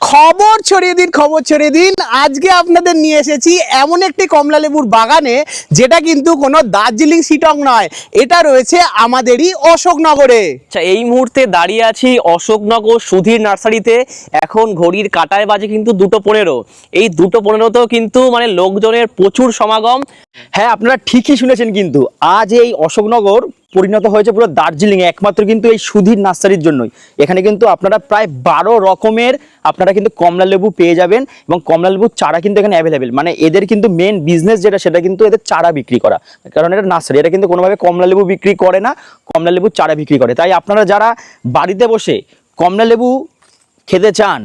খবর ছড়িয়ে দিন, খবর ছড়িয়ে দিন। আজকে আপনাদের নিয়ে এসেছি এমন একটি কমলা লেবুর বাগানে, যেটা কিন্তু কোনো দার্জিলিং সিটং নয়। এটা রয়েছে আমাদেরই অশোকনগরে। আচ্ছা এই মুহূর্তে দাঁড়িয়ে আছি অশোকনগর সুধীর নার্সারিতে। এখন ঘড়ির কাটায় বাজে কিন্তু দুটো পনেরো। এই দুটো পনেরোতেও কিন্তু মানে লোকজনের প্রচুর সমাগম। হ্যাঁ আপনারা ঠিকই শুনেছেন কিন্তু, আজ এই অশোকনগর পরিণত হয়েছে পুরো দার্জিলিং একমাত্র কিন্তু এই সুধীর নার্সারির জন্যই। এখানে কিন্তু আপনারা প্রায় বারো রকমের আপনারা কিন্তু কমলা লেবু পেয়ে যাবেন এবং কমলা লেবুর চারা কিন্তু এখানে অ্যাভেলেবেল মানে এদের কিন্তু মেন বিজনেস যেটা, সেটা কিন্তু এদের চারা বিক্রি করা। কারণ এটা নার্সারি, এটা কিন্তু কোনোভাবে কমলা লেবু বিক্রি করে না, কমলা লেবুর চারা বিক্রি করে। তাই আপনারা যারা বাড়িতে বসে কমলা লেবু খেতে চান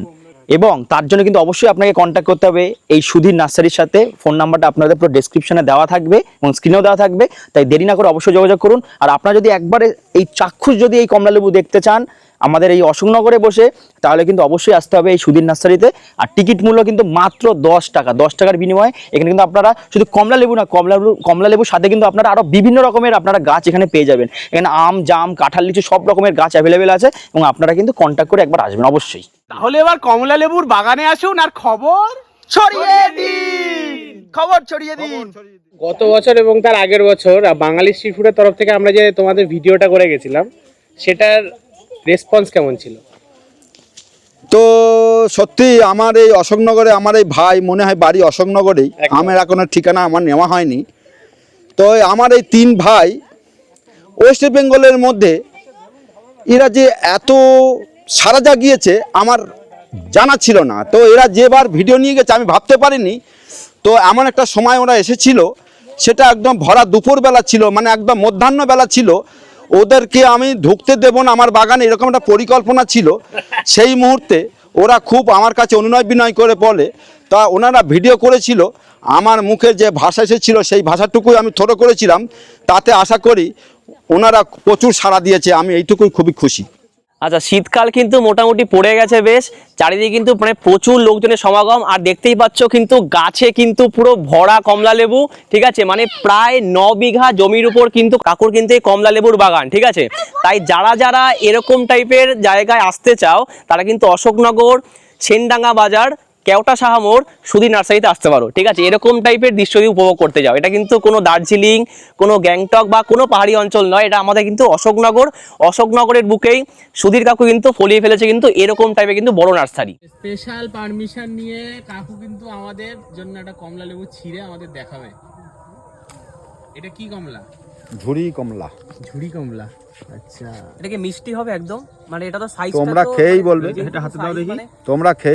এবং তার জন্য কিন্তু অবশ্যই আপনাকে কন্ট্যাক্ট করতে হবে। এই সুধীর নার্সারির সাথে। ফোন নাম্বারটা আপনাদের পুরো ডেসক্রিপশনে দেওয়া থাকবে এবং স্ক্রিনেও দেওয়া থাকবে। তাই দেরি না করে অবশ্যই যোগাযোগ করুন। আর আপনারা যদি একবারে এই চাক্ষুষ যদি এই কমলালেবু দেখতে চান, আমাদের এই অশোকনগরে বসে, তাহলে কিন্তু অবশ্যই আসতে হবে এই সুধীর নার্সারিতে। আর টিকিট মূল্য কিন্তু মাত্র দশ টাকা, দশ টাকার বিনিময়ে এখানে কিন্তু আপনারা শুধু কমলা লেবু না কমলা কমলা লেবুর সাথে কিন্তু আপনারা আরও বিভিন্ন রকমের আপনারা গাছ এখানে পেয়ে যাবেন। এখানে আম, জাম, কাঁঠাল লিচু সব রকমের গাছ অ্যাভেলেবেল আছে এবং আপনারা কিন্তু কন্ট্যাক্ট করে একবার আসবেন অবশ্যই। তাহলে এবার কমলা লেবুর বাগানে আসুন আর খবর ছড়িয়ে দিন। খবর ছড়িয়ে দিন। গত বছর এবং তার আগের বছর বাঙালি স্ট্রিট ফুডের তরফ থেকে আমরা যে তোমাদের ভিডিওটা করে গেছিলাম সেটার রেসপন্স কেমন ছিল? তো সত্যি আমার এই অশোকনগরে আমার এই ভাই মনে হয় বাড়ি অশোকনগরেই। আমার এখনও ঠিকানা আমার নেওয়া হয়নি। তো আমার এই তিন ভাই ওয়েস্ট বেঙ্গলের মধ্যে এরা যে এত সারা যা গিয়েছে আমার জানা ছিল না। তো এরা যেবার ভিডিও নিয়ে গেছে, আমি ভাবতে পারিনি। তো এমন একটা সময় ওরা এসেছিল, সেটা একদম ভরা দুপুরবেলা ছিল মানে একদম মধ্যাহ্নবেলা ছিল। ওদেরকে আমি ঢুকতে দেবো না, আমার বাগানে, এরকম একটা পরিকল্পনা ছিল। সেই মুহূর্তে ওরা খুব আমার কাছে অনুনয় বিনয় করে বলে, তা ওনারা ভিডিও করেছিল, আমার মুখে যে ভাষা এসেছিল, সেই ভাষাটুকুই আমি থ্রো করেছিলাম। তাতে আশা করি ওনারা প্রচুর সাড়া দিয়েছে, আমি এইটুকুই খুবই খুশি। আচ্ছা শীতকাল কিন্তু মোটামুটি পড়ে গেছে বেশ। চারিদিকে কিন্তু মানে প্রচুর লোকজনের সমাগম। আর দেখতেই পাচ্ছ কিন্তু গাছে কিন্তু পুরো ভরা কমলা লেবু, ঠিক আছে? মানে প্রায় ন বিঘা জমির উপর কিন্তু কাকুর কিন্তু এই কমলা লেবুর বাগান, ঠিক আছে? তাই যারা যারা এরকম টাইপের জায়গায় আসতে চাও, তারা কিন্তু অশোকনগর, সেনডাঙ্গা বাজার কেওটা সাহামোর সুধী নার্সারিতে আসতে পারো ঠিক আছে? এরকম টাইপের দৃশ্য যদি উপভোগ করতে যাও। এটা কিন্তু কোনো দার্জিলিং কোনো গ্যাংটক বা কোনো পাহাড়ি অঞ্চল নয় এটা আমাদের কিন্তু অশোকনগর অশোকনগরের বুকেই সুধীর কাকু কিন্তু ফলিয়ে ফেলেছে কিন্তু এরকম টাইপের কিন্তু বড় নার্সারি। স্পেশাল পারমিশন নিয়ে কাকু কিন্তু আমাদের জন্য একটা কমলা লেবু ছিঁড়ে আমাদের দেখাবে। এটা কি কমলা? ঝুড়ি কমলা। ঝুড়ি কমলা। আচ্ছা। এটা কি মিষ্টি হবে একদম? মানে এটা তো সাইজ তোমরা খেয়েই বলবে। এটা হাতে দাও দেখি। তোমরা খেয়ে